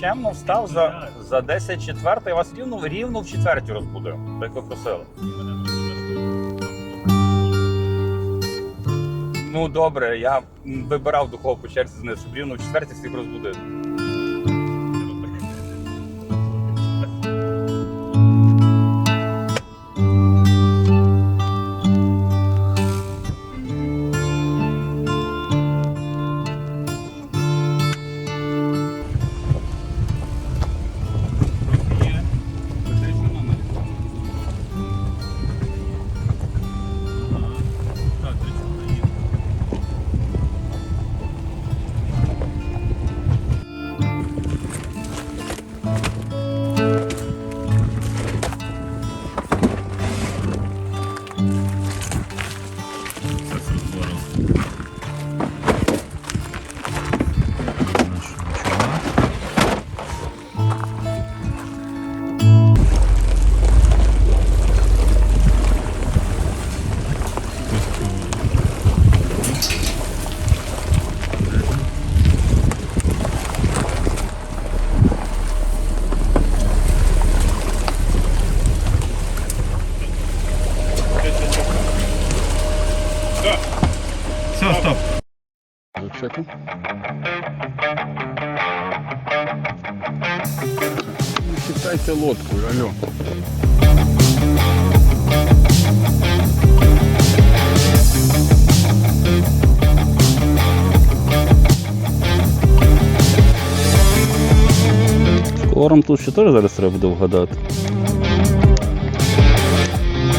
Чемно встав за, за 10 четвертий, вас рівно, рівно в четвертій розбудив, як ви. Ну добре, я вибирав до по черзі знизу, щоб рівно в четвертій всіх розбудив. Колором тут ще теж зараз треба буде вгадати.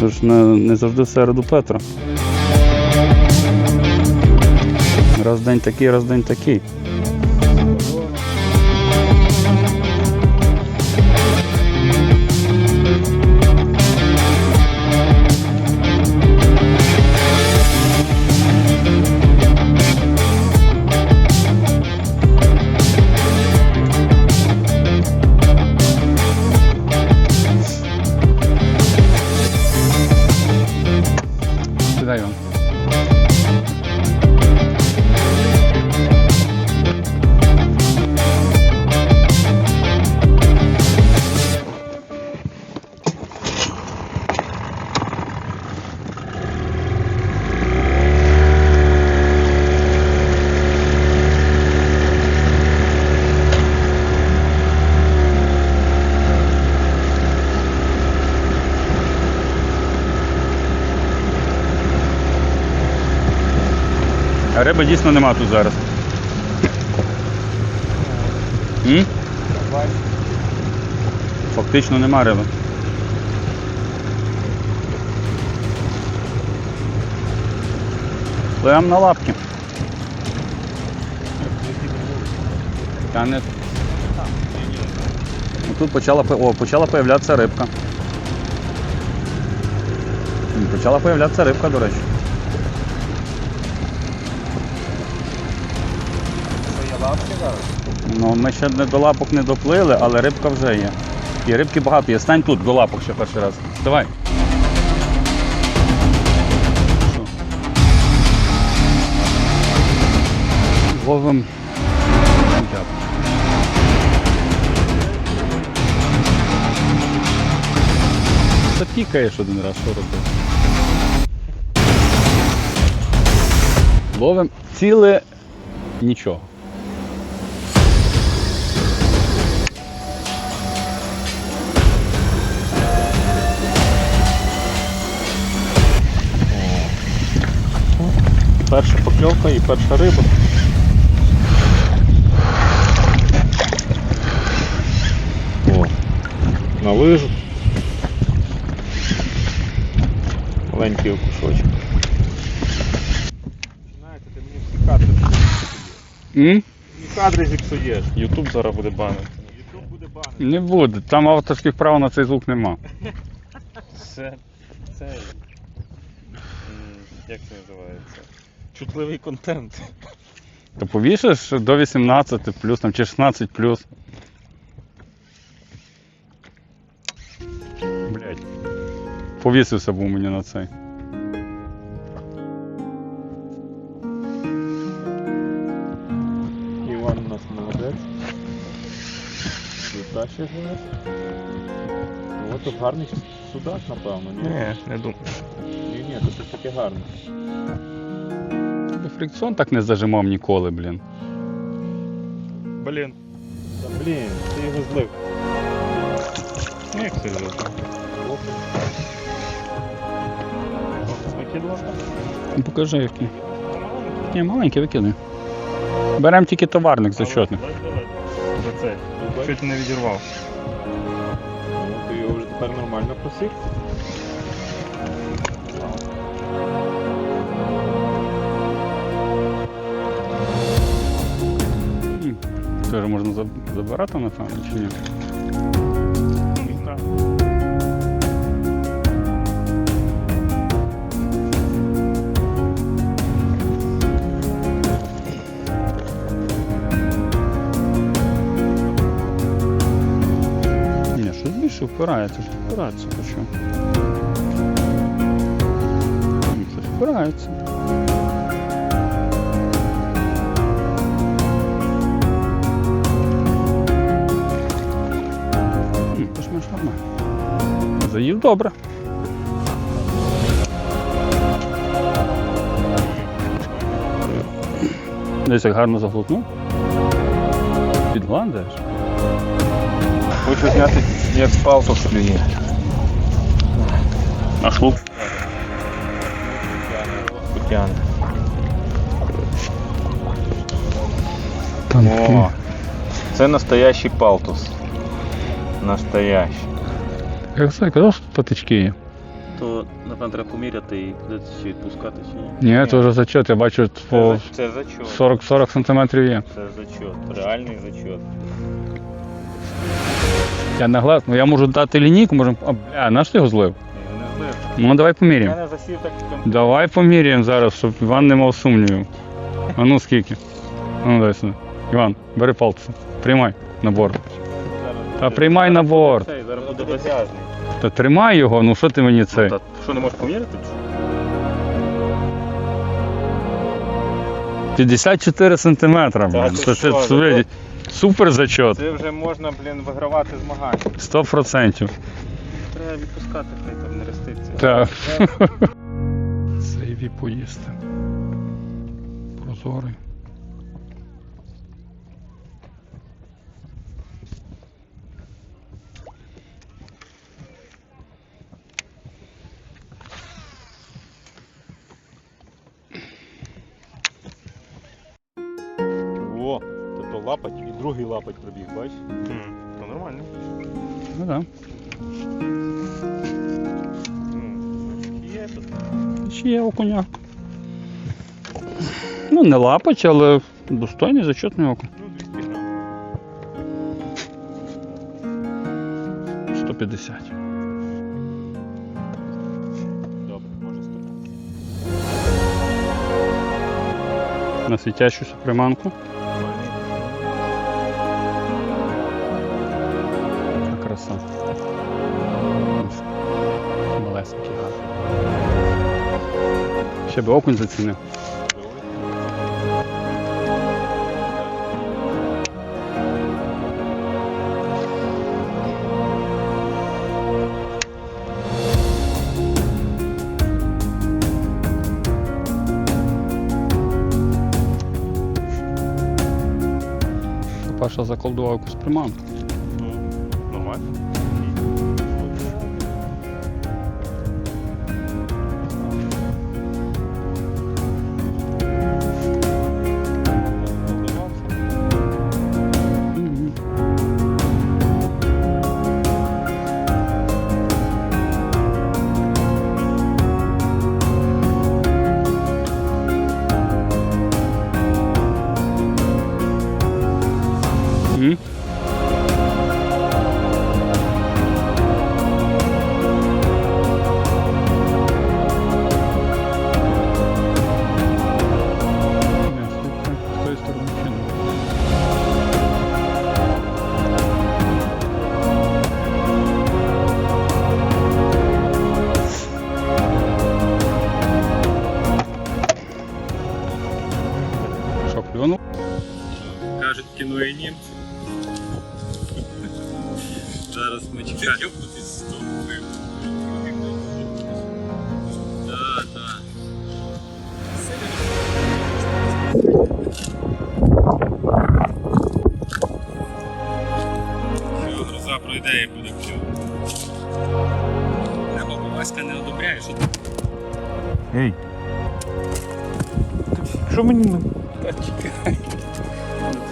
Це ж не, не завжди в середу Петра. Раз день такий, раз день такий. А риби дійсно нема тут зараз. М? Фактично нема риби. Пливемо на лапки. Та не... Тут почала, по- о, почала появлятися рибка. Почала появлятися рибка, до речі. Ну, ми ще не до лапок не доплили, але рибка вже є. І рибки багато є. Стань тут до лапок ще перший раз. Давай. Ловим. Дякую. Один раз, що робити. Ловим ціле нічого. Перша покльовка і перша риба. О, на лижу. Маленький окушочок. Знаєте, ти мені всі кадри М? Мені кадри зіпсуєш. Ютуб зараз буде банити. Ютуб буде банити. Не буде, там авторських прав на цей звук нема. Це. Це. Як це називається? Чутливий контент. То повішаєш до 18 плюс там, чи 16 плюс. Блять. Повісився був мені на цей. Іван у нас молодець. краще зараз. О, тут гарний судак, напевно, ні? Ні, не думаю. Ні, ні, тут таке гарне. Фрикціон так не зажимав ніколи, блін. Блін. Та блін, ти його злив. Ну як це зробити? Викидував? Ну, Покажи який. Ні, маленький викидай. Беремо тільки товарник зачетний. За це. Чуть не відірвав. Ну, ти його вже тепер нормально просив. Це вже можна заб- забирати, напевно, чи ні? Ні, щось впирається, ж впирається? Щось впирається. Більш-менш. Заїв добре. Десь як гарно заглотнув. Підгландаєш. Хочу зняти, як палку клює. А шлуп? Потягне. О, це настоящий палтус. Настоящий. Як це казав, що тут патички є? То, напевно, треба поміряти і куди чи відпускати чи ні. Ні, це вже зачет, я бачу по Це зачот. 40, 40 сантиметрів є. Це зачот. Реальний зачот. Я на глаз, ну я можу дати лінійку, можемо. А, бля, наш ти його злив? Я не знаю. Ну давай поміряємо. Я не засів так Давай поміряємо зараз, щоб Іван не мав сумнівів. А ну скільки? А Ну дай сюди. Іван, бери палці. Приймай на борт. Та приймай на борт. Цей зараз буде досяжний. Та тримай його, ну що ти мені це? Та що не можеш поміряти? 54 сантиметра, Та блін. ти Це, це, що, це, супер зачот. Це вже можна, блін, вигравати змагання. 100%. Треба відпускати, хай там не реститься. Так. Сейві поїсти. Прозорий. Лапать і другий лапать пробіг, бачиш? То нормально. Ну так. Є тут. Ще є окуняк. Ну, не лапач, але достойний зачетний окунь. Ну, 200 грам. 150. Добре, може 100. На світящуся приманку. Малесенький гарний. Ще би окунь зацінив. Паша заколдував якусь приманку. Васька не одобряє, що ти Ей. Що мені? не- Та чекай.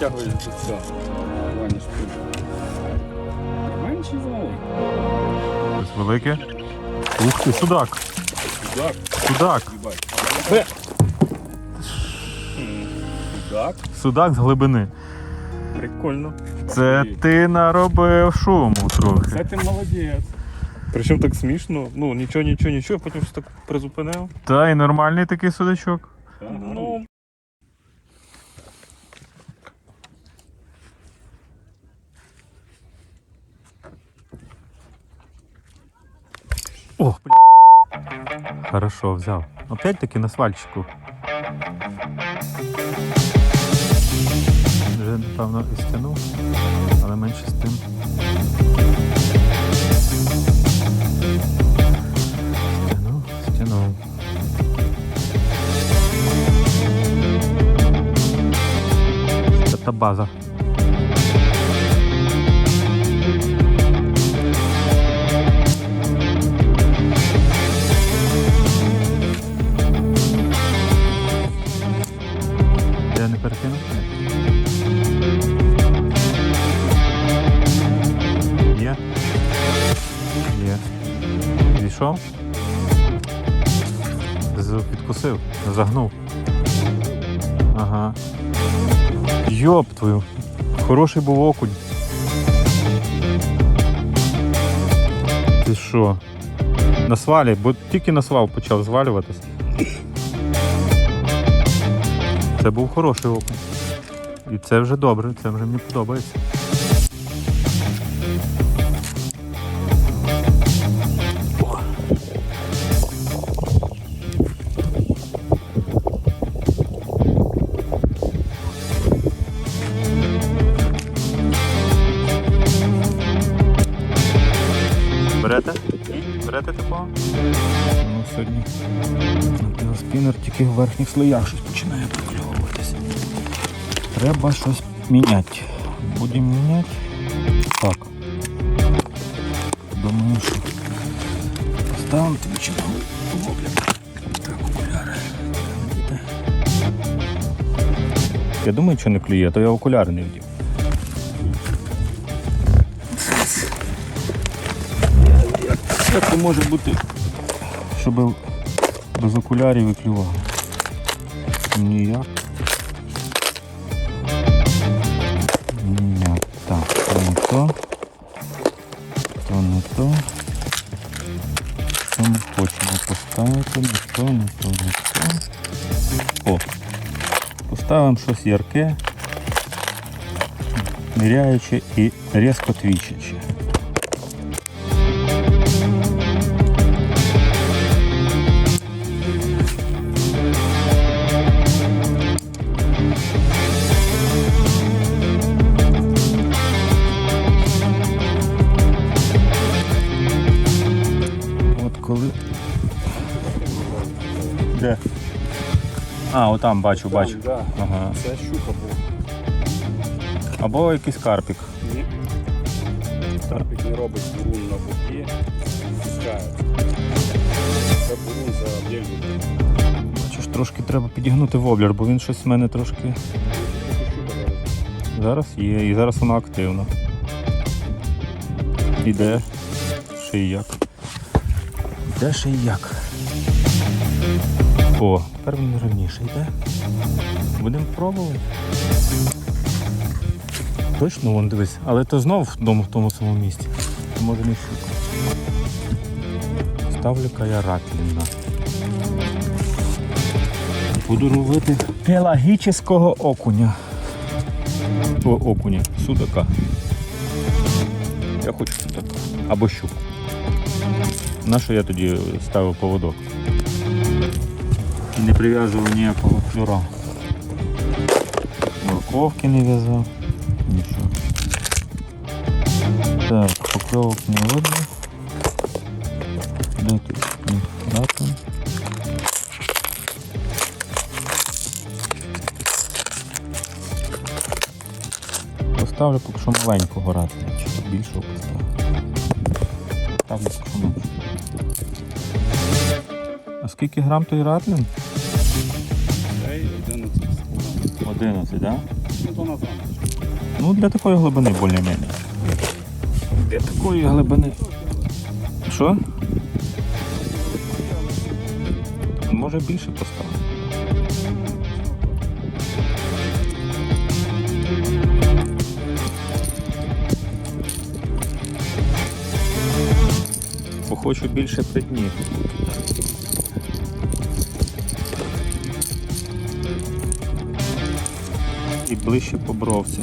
Не до цього. Ваня шпиль. Менший залий. Щось велике. Ух ти, судак. Судак, Судак. їбать. Судак. Судак з глибини. Прикольно. Це ти наробив шуму трохи. Це ти молодець. Причому так смішно. Ну, нічого, нічого, нічого, потім все так призупинив. Та і нормальний такий судачок. Ну, О, Хорошо, взяв. Опять-таки на свальчику. Вже, напевно, і стягнув, але менше з тим. Та база. Йоп твою. Хороший був окунь. Ти що? На свалі, бо тільки на свал почав звалюватись. Це був хороший окунь. І це вже добре, це вже мені подобається. В верхніх слоях щось починає прокльовуватися. Треба щось міняти. Будемо міняти. Так. Думаю, що поставимо тобі чи. Так, окуляри. Я думаю, що не клює, то я окуляри не вдів. Як це може бути, щоб без окулярів і клювало? Ніяк. Ніяк. Так, то не то. То не то. Що ми хочемо поставити? Не то, не то, не то. О! Поставимо щось ярке, ниряюче і різко твічаче. Отам бачу, бачу. да. Ага. Це щука була. Або якийсь карпік. Ні. Карпік не робить бурун на боки, спускається. Це бурун за дельву. Бачиш, трошки треба підігнути воблер, бо він щось в мене трошки. Зараз. Є, і зараз вона активна. Іде. Ще й як. Іде ще й як. О, тепер він раніше йде. Будемо пробувати. Точно вон дивись, але то знов в тому, в тому самому місці. Може не щука. Ставлю я. Буду робити пелагічного окуня. О, окуня, судака. Я хочу судака. Або щуку. На що я тоді ставив поводок? Не прив'язував ніякого флюра. Морковки не в'язав. Нічого. Так, покльовок не видно. Де тут? Поставлю поки що маленького ратлина, чи більшого поставлю. Ставлю поки що менше. Скільки грам той ратлин? 11, так? Да? Ну, для такої глибини більш-менш. Для такої глибини. Що? Може більше поставити. Хочу більше при І ближче по бровці.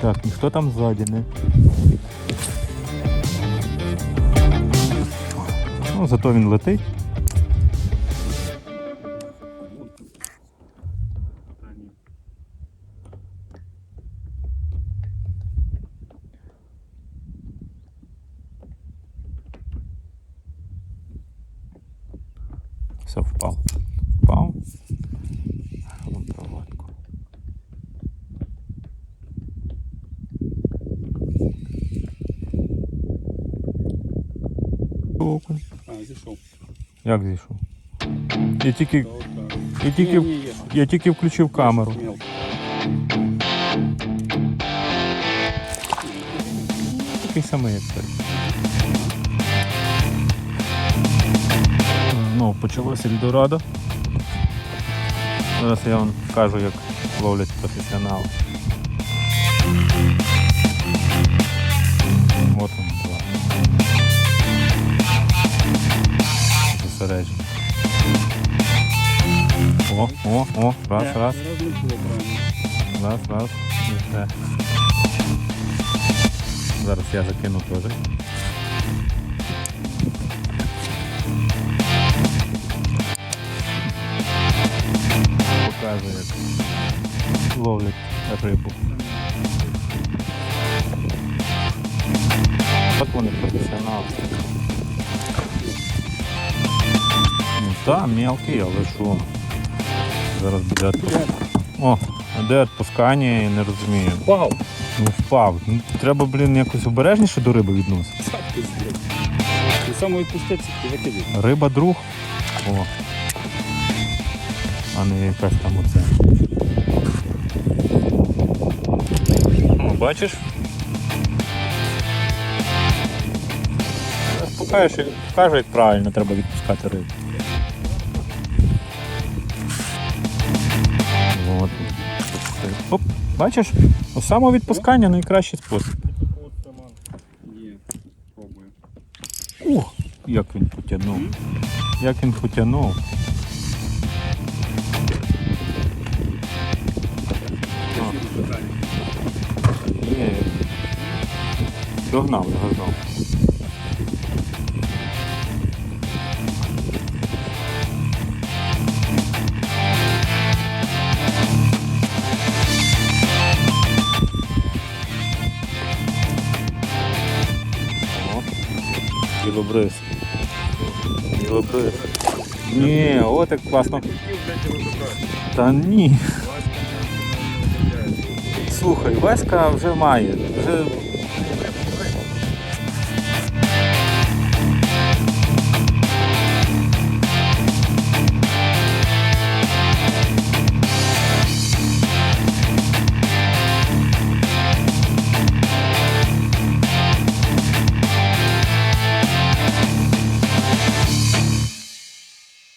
Так, ніхто там ззаді не. Ну, зато він летить. Все, впав. Впав. Проводку. Окунь. А, зійшов. Як зійшов? Я тільки, я тільки, я тільки включив камеру. Такий самий, як цей. Ну, почалося Ельдорадо. Зараз я вам покажу, як ловлять професіонали. От він, два. О, о, о, раз, раз. Раз, раз. І все. Зараз я закину теж. Показую, як ловлять рибу. От вони професіонали. Ну так, мелкий, але що? Зараз буде. О, а де відпускання, я не розумію. Впав. Ну впав. Ну, треба, блін, якось обережніше до риби відноситися. І саме відпуститься і викидати. Риба друг. О. А не якась там оце. О, бачиш? Зараз Покажеш, як- покажу, як правильно треба відпускати рибу. От. Оп, бачиш? Самовідпускання найкращий спосіб. Ух, як він потягнув. Як він потягнув. Догнав. О, Білобрис. Білобрис. Ні, от як класно. Та ні. Слухай, Веска вже має. Вже